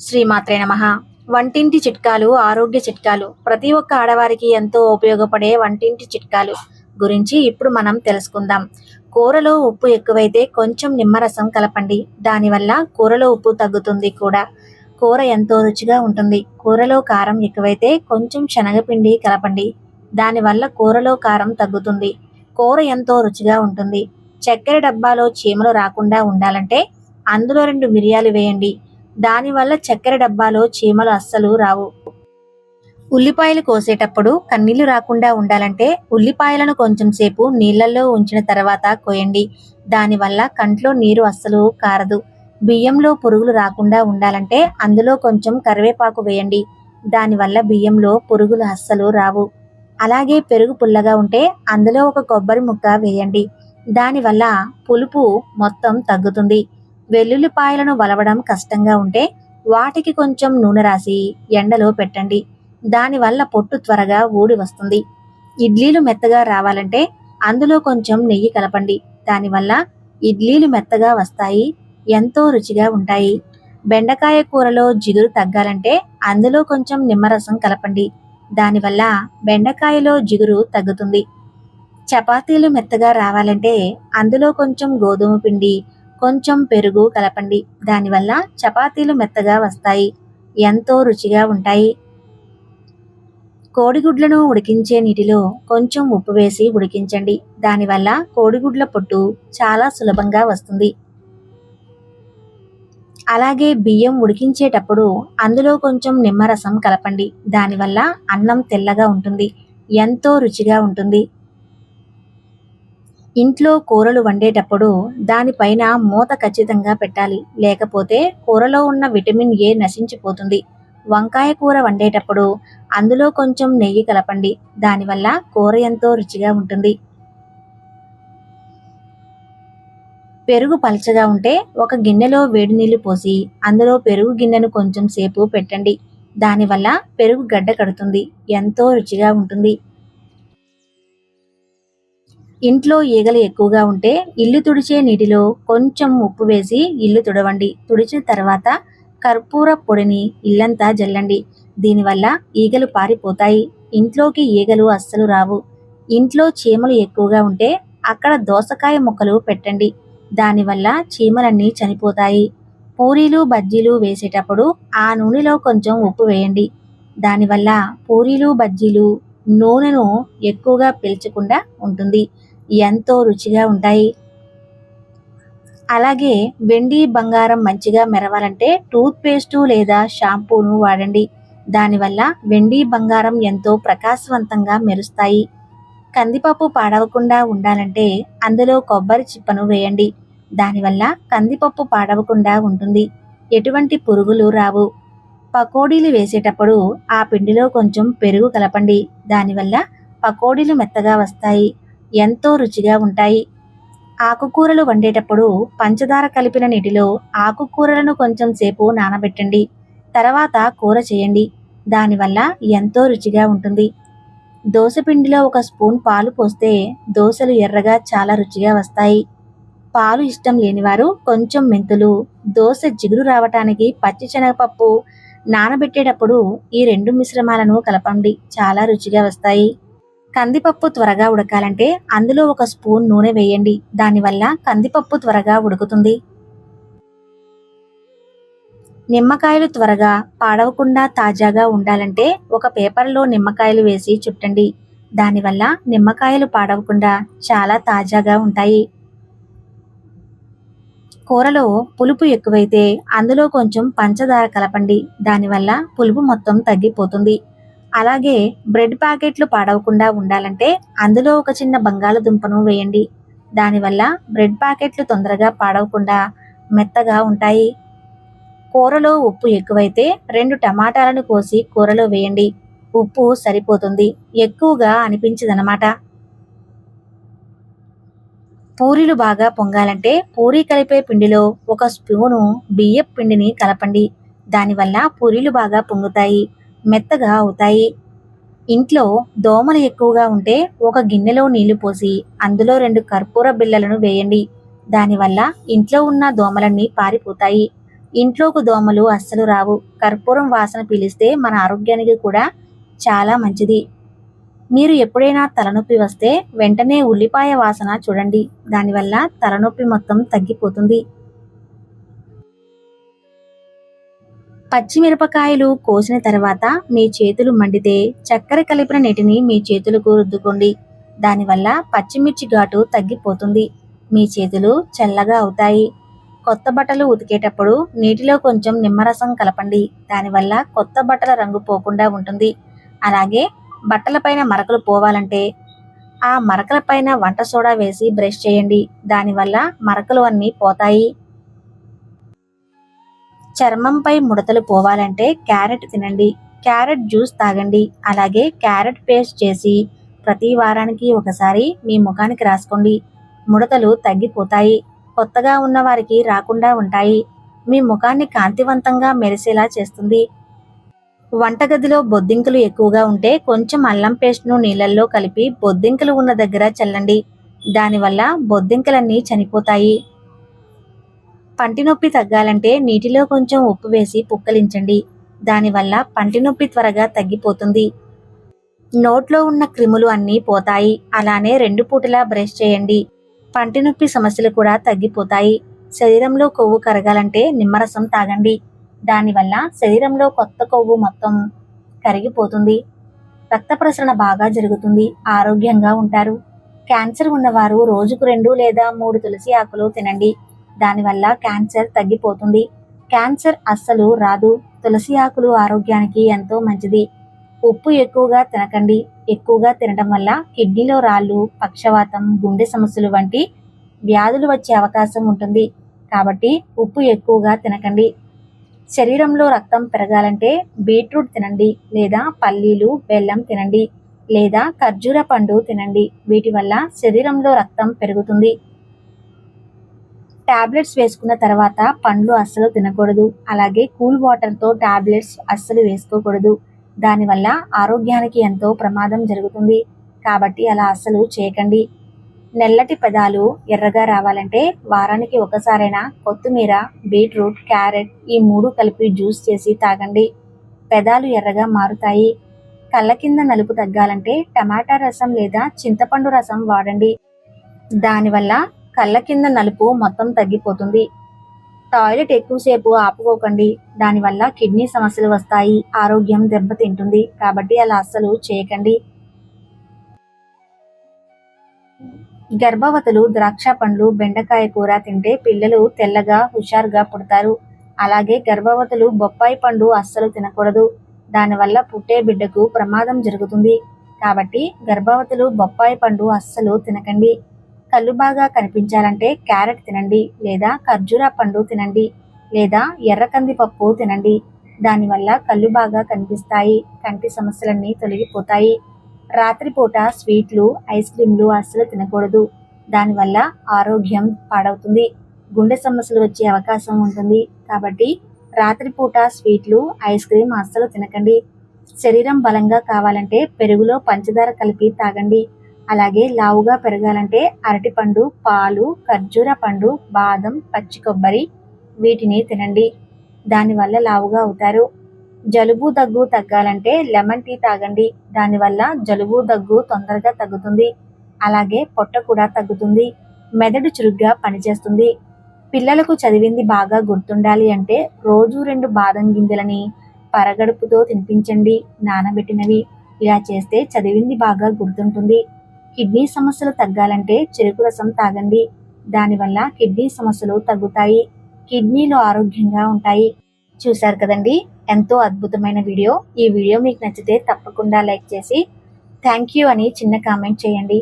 శ్రీమాత్రే నమ. వంటింటి చిట్కాలు ఆరోగ్య చిట్కాలు. ప్రతి ఒక్క ఆడవారికి ఎంతో ఉపయోగపడే వంటింటి చిట్కాలు గురించి ఇప్పుడు మనం తెలుసుకుందాం. కూరలో ఉప్పు ఎక్కువైతే కొంచెం నిమ్మరసం కలపండి. దానివల్ల కూరలో ఉప్పు తగ్గుతుంది కూడా. కూర ఎంతో రుచిగా ఉంటుంది. కూరలో కారం ఎక్కువైతే కొంచెం శనగపిండి కలపండి. దానివల్ల కూరలో కారం తగ్గుతుంది. కూర ఎంతో రుచిగా ఉంటుంది. చక్కెర డబ్బాలో చీమలు రాకుండా ఉండాలంటే అందులో రెండు మిరియాలు వేయండి. దానివల్ల చక్కెర డబ్బాలో చీమలు అస్సలు రావు. ఉల్లిపాయలు కోసేటప్పుడు కన్నీళ్ళు రాకుండా ఉండాలంటే ఉల్లిపాయలను కొంచెం సేపు నీళ్ళలో ఉంచిన తర్వాత కోయండి. దానివల్ల కంట్లో నీరు అస్సలు కారదు. బియ్యంలో పురుగులు రాకుండా ఉండాలంటే అందులో కొంచెం కరివేపాకు వేయండి. దానివల్ల బియ్యంలో పురుగులు అస్సలు రావు. అలాగే పెరుగు పుల్లగా ఉంటే అందులో ఒక కొబ్బరి ముక్క వేయండి. దానివల్ల పులుపు మొత్తం తగ్గుతుంది. వెల్లుల్లిపాయలను వలవడం కష్టంగా ఉంటే వాటికి కొంచెం నూనె రాసి ఎండలో పెట్టండి. దానివల్ల పొట్టు త్వరగా ఊడి వస్తుంది. ఇడ్లీలు మెత్తగా రావాలంటే అందులో కొంచెం నెయ్యి కలపండి. దానివల్ల ఇడ్లీలు మెత్తగా వస్తాయి ఎంతో రుచిగా ఉంటాయి. బెండకాయ కూరలో జిగురు తగ్గాలంటే అందులో కొంచెం నిమ్మరసం కలపండి. దానివల్ల బెండకాయలో జిగురు తగ్గుతుంది. చపాతీలు మెత్తగా రావాలంటే అందులో కొంచెం గోధుమ పిండి కొంచెం పెరుగు కలపండి. దానివల్ల చపాతీలు మెత్తగా వస్తాయి. ఎంతో రుచిగా ఉంటాయి. కోడిగుడ్లను ఉడికించే నీటిలో కొంచెం ఉప్పు వేసి ఉడికించండి. దానివల్ల కోడిగుడ్ల పొట్టు చాలా సులభంగా వస్తుంది. అలాగే బియ్యం ఉడికించేటప్పుడు అందులో కొంచెం నిమ్మరసం కలపండి. దానివల్ల అన్నం తెల్లగా ఉంటుంది. ఎంతో రుచిగా ఉంటుంది. ఇంట్లో కూరలు వండేటప్పుడు దానిపైన మూత ఖచ్చితంగా పెట్టాలి. లేకపోతే కూరలో ఉన్న విటమిన్ ఏ నశించిపోతుంది. వంకాయ కూర వండేటప్పుడు అందులో కొంచెం నెయ్యి కలపండి. దానివల్ల కూర ఎంతో రుచిగా ఉంటుంది. పెరుగు పలచగా ఉంటే ఒక గిన్నెలో వేడి నీళ్ళు పోసి అందులో పెరుగు గిన్నెను కొంచెం సేపు పెట్టండి. దానివల్ల పెరుగు గడ్డ కడుతుంది. ఎంతో రుచిగా ఉంటుంది. ఇంట్లో ఈగలు ఎక్కువగా ఉంటే ఇల్లు తుడిచే నీటిలో కొంచెం ఉప్పు వేసి ఇల్లు తుడవండి. తుడిచిన తర్వాత కర్పూర పొడిని ఇల్లంతా జల్లండి. దీనివల్ల ఈగలు పారిపోతాయి. ఇంట్లోకి ఈగలు అస్సలు రావు. ఇంట్లో చీమలు ఎక్కువగా ఉంటే అక్కడ దోసకాయ ముక్కలు పెట్టండి. దానివల్ల చీమలన్నీ చనిపోతాయి. పూరీలు బజ్జీలు వేసేటప్పుడు ఆ నూనెలో కొంచెం ఉప్పు వేయండి. దానివల్ల పూరీలు బజ్జీలు నూనెను ఎక్కువగా పీల్చకుండా ఉంటుంది. ఎంతో రుచిగా ఉంటాయి. అలాగే వెండి బంగారం మంచిగా మెరవాలంటే టూత్ పేస్టు లేదా షాంపూను వాడండి. దానివల్ల వెండి బంగారం ఎంతో ప్రకాశవంతంగా మెరుస్తాయి. కందిపప్పు పాడవకుండా ఉండాలంటే అందులో కొబ్బరి చిప్పను వేయండి. దానివల్ల కందిపప్పు పాడవకుండా ఉంటుంది. ఎటువంటి పురుగులు రావు. పకోడీలు వేసేటప్పుడు ఆ పిండిలో కొంచెం పెరుగు కలపండి. దానివల్ల పకోడీలు మెత్తగా వస్తాయి. ఎంతో రుచిగా ఉంటాయి. ఆకుకూరలు వండేటప్పుడు పంచదార కలిపిన నీటిలో ఆకుకూరలను కొంచెం సేపు నానబెట్టండి. తర్వాత కూర చేయండి. దానివల్ల ఎంతో రుచిగా ఉంటుంది. దోశపిండిలో ఒక స్పూన్ పాలు పోస్తే దోశలు ఎర్రగా చాలా రుచిగా వస్తాయి. పాలు ఇష్టం లేనివారు కొంచెం మెంతులు దోశ జిగురు రావటానికి పచ్చి శనగపప్పు నానబెట్టేటప్పుడు ఈ రెండు మిశ్రమాలను కలపండి. చాలా రుచిగా వస్తాయి. కందిపప్పు త్వరగా ఉడకాలంటే అందులో ఒక స్పూన్ నూనె వేయండి. దానివల్ల కందిపప్పు త్వరగా ఉడుకుతుంది. నిమ్మకాయలు త్వరగా పాడవకుండా తాజాగా ఉండాలంటే ఒక పేపర్లో నిమ్మకాయలు వేసి చుట్టండి. దానివల్ల నిమ్మకాయలు పాడవకుండా చాలా తాజాగా ఉంటాయి. కూరలో పులుపు ఎక్కువైతే అందులో కొంచెం పంచదార కలపండి. దానివల్ల పులుపు మొత్తం తగ్గిపోతుంది. అలాగే బ్రెడ్ ప్యాకెట్లు పాడవకుండా ఉండాలంటే అందులో ఒక చిన్న బంగాళదుంపను వేయండి. దానివల్ల బ్రెడ్ ప్యాకెట్లు తొందరగా పాడవకుండా మెత్తగా ఉంటాయి. కూరలో ఉప్పు ఎక్కువైతే రెండు టమాటాలను కోసి కూరలో వేయండి. ఉప్పు సరిపోతుంది. ఎక్కువగా అనిపించదనమాట పూరీలు బాగా పొంగాలంటే పూరీ కలిపే పిండిలో ఒక స్పూను బియ్యపు పిండిని కలపండి. దానివల్ల పూరీలు బాగా పొంగుతాయి. మెత్తగా అవుతాయి. ఇంట్లో దోమలు ఎక్కువగా ఉంటే ఒక గిన్నెలో నీళ్ళు పోసి అందులో రెండు కర్పూర బిళ్ళలను వేయండి. దానివల్ల ఇంట్లో ఉన్న దోమలన్నీ పారిపోతాయి. ఇంట్లోకి దోమలు అస్సలు రావు. కర్పూరం వాసన పీలిస్తే మన ఆరోగ్యానికి కూడా చాలా మంచిది. మీరు ఎప్పుడైనా తలనొప్పి వస్తే వెంటనే ఉల్లిపాయ వాసన చూడండి. దానివల్ల తలనొప్పి మొత్తం తగ్గిపోతుంది. పచ్చిమిరపకాయలు కోసిన తర్వాత మీ చేతులు మండితే చక్కెర కలిపిన నీటిని మీ చేతులకు రుద్దుకోండి. దానివల్ల పచ్చిమిర్చి ఘాటు తగ్గిపోతుంది. మీ చేతులు చల్లగా అవుతాయి. కొత్త బట్టలు ఉతికేటప్పుడు నీటిలో కొంచెం నిమ్మరసం కలపండి. దానివల్ల కొత్త బట్టల రంగు పోకుండా ఉంటుంది. అలాగే బట్టలపైన మరకలు పోవాలంటే ఆ మరకలపైన వంట సోడా వేసి బ్రష్ చేయండి. దానివల్ల మరకలు అన్నీ పోతాయి. చర్మంపై ముడతలు పోవాలంటే క్యారెట్ తినండి. క్యారెట్ జ్యూస్ తాగండి. అలాగే క్యారెట్ పేస్ట్ చేసి ప్రతి వారానికి ఒకసారి మీ ముఖానికి రాసుకోండి. ముడతలు తగ్గిపోతాయి. కొత్తగా ఉన్న వారికి రాకుండా ఉంటాయి. మీ ముఖాన్ని కాంతివంతంగా మెరిసేలా చేస్తుంది. వంటగదిలో బొద్దింకలు ఎక్కువగా ఉంటే కొంచెం అల్లం పేస్ట్ను నీళ్ళల్లో కలిపి బొద్దింకలు ఉన్న దగ్గర చల్లండి. దానివల్ల బొద్దింకలన్నీ చనిపోతాయి. పంటి నొప్పి తగ్గాలంటే నీటిలో కొంచెం ఉప్పు వేసి పుక్కలించండి. దానివల్ల పంటి నొప్పి త్వరగా తగ్గిపోతుంది. నోట్లో ఉన్న క్రిములు అన్నీ పోతాయి. అలానే రెండు పూటలా బ్రష్ చేయండి. పంటి నొప్పి సమస్యలు కూడా తగ్గిపోతాయి. శరీరంలో కొవ్వు కరగాలంటే నిమ్మరసం తాగండి. దానివల్ల శరీరంలో కొత్త కొవ్వు మొత్తం కరిగిపోతుంది. రక్త ప్రసరణ బాగా జరుగుతుంది. ఆరోగ్యంగా ఉంటారు. క్యాన్సర్ ఉన్నవారు రోజుకు రెండు లేదా మూడు తులసి ఆకులు తినండి. దానివల్ల క్యాన్సర్ తగ్గిపోతుంది. క్యాన్సర్ అస్సలు రాదు. తులసి ఆకులు ఆరోగ్యానికి ఎంతో మంచిది. ఉప్పు ఎక్కువగా తినకండి. ఎక్కువగా తినడం వల్ల కిడ్నీలో రాళ్ళు పక్షవాతం గుండె సమస్యలు వంటి వ్యాధులు వచ్చే అవకాశం ఉంటుంది. కాబట్టి ఉప్పు ఎక్కువగా తినకండి. శరీరంలో రక్తం పెరగాలంటే బీట్రూట్ తినండి లేదా పల్లీలు బెల్లం తినండి లేదా ఖర్జూర పండు తినండి. వీటి వల్ల శరీరంలో రక్తం పెరుగుతుంది. టాబ్లెట్స్ వేసుకున్న తర్వాత పండ్లు అస్సలు తినకూడదు. అలాగే కూల్ వాటర్తో టాబ్లెట్స్ అస్సలు వేసుకోకూడదు. దానివల్ల ఆరోగ్యానికి ఎంతో ప్రమాదం జరుగుతుంది. కాబట్టి అలా అస్సలు చేయకండి. నెల్లటి పెదాలు ఎర్రగా రావాలంటే వారానికి ఒకసారైనా కొత్తిమీర బీట్రూట్ క్యారెట్ ఈ మూడు కలిపి జ్యూస్ చేసి తాగండి. పెదాలు ఎర్రగా మారుతాయి. కళ్ళ కింద నలుపు తగ్గాలంటే టమాటా రసం లేదా చింతపండు రసం వాడండి. దానివల్ల కళ్ళ కింద నలుపు మొత్తం తగ్గిపోతుంది. టాయిలెట్ ఎక్కువసేపు ఆపుకోకండి. దానివల్ల కిడ్నీ సమస్యలు వస్తాయి. ఆరోగ్యం దెబ్బతింటుంది. కాబట్టి అలా అస్సలు చేయకండి. గర్భవతులు ద్రాక్ష పండ్లు బెండకాయ కూర తింటే పిల్లలు తెల్లగా హుషారుగా పుడతారు. అలాగే గర్భవతులు బొప్పాయి పండు అస్సలు తినకూడదు. దానివల్ల పుట్టే బిడ్డకు ప్రమాదం జరుగుతుంది. కాబట్టి గర్భవతులు బొప్పాయి పండు అస్సలు తినకండి. కళ్ళు బాగా కనిపించాలంటే క్యారెట్ తినండి లేదా ఖర్జూరా పండు తినండి లేదా ఎర్ర కందిపప్పు తినండి. దానివల్ల కళ్ళు బాగా కనిపిస్తాయి కంటి సమస్యలన్నీ తొలగిపోతాయి. రాత్రిపూట స్వీట్లు ఐస్ క్రీమ్లు అస్సలు తినకూడదు. దానివల్ల ఆరోగ్యం పాడవుతుంది గుండె సమస్యలు వచ్చే అవకాశం ఉంటుంది. కాబట్టి రాత్రిపూట స్వీట్లు ఐస్ క్రీమ్ అస్సలు తినకండి. శరీరం బలంగా కావాలంటే పెరుగులో పంచదార కలిపి తాగండి. అలాగే లావుగా పెరగాలంటే అరటిపండు పాలు ఖర్జూర పండు బాదం పచ్చి కొబ్బరి వీటిని తినండి. దానివల్ల లావుగా అవుతారు. జలుబు దగ్గు తగ్గాలంటే లెమన్ టీ తాగండి. దానివల్ల జలుబు దగ్గు తొందరగా తగ్గుతుంది. అలాగే పొట్ట కూడా తగ్గుతుంది. మెదడు చురుగ్గా పనిచేస్తుంది. పిల్లలకు చదివింది బాగా గుర్తుండాలి అంటే రోజు రెండు బాదం గింజలని పరగడుపుతో తినిపించండి నానబెట్టినవి. ఇలా చేస్తే చదివింది బాగా గుర్తుంటుంది. కిడ్నీ సమస్యలు తగ్గాలంటే చెరుకు రసం తాగండి. దానివల్ల కిడ్నీ సమస్యలు తగ్గుతాయి. కిడ్నీలు ఆరోగ్యంగా ఉంటాయి. చూశారు కదండి? ఎంతో అద్భుతమైన వీడియో. ఈ వీడియో మీకు నచ్చితే తప్పకుండా లైక్ చేసి థ్యాంక్ యూ అని చిన్న కామెంట్ చేయండి.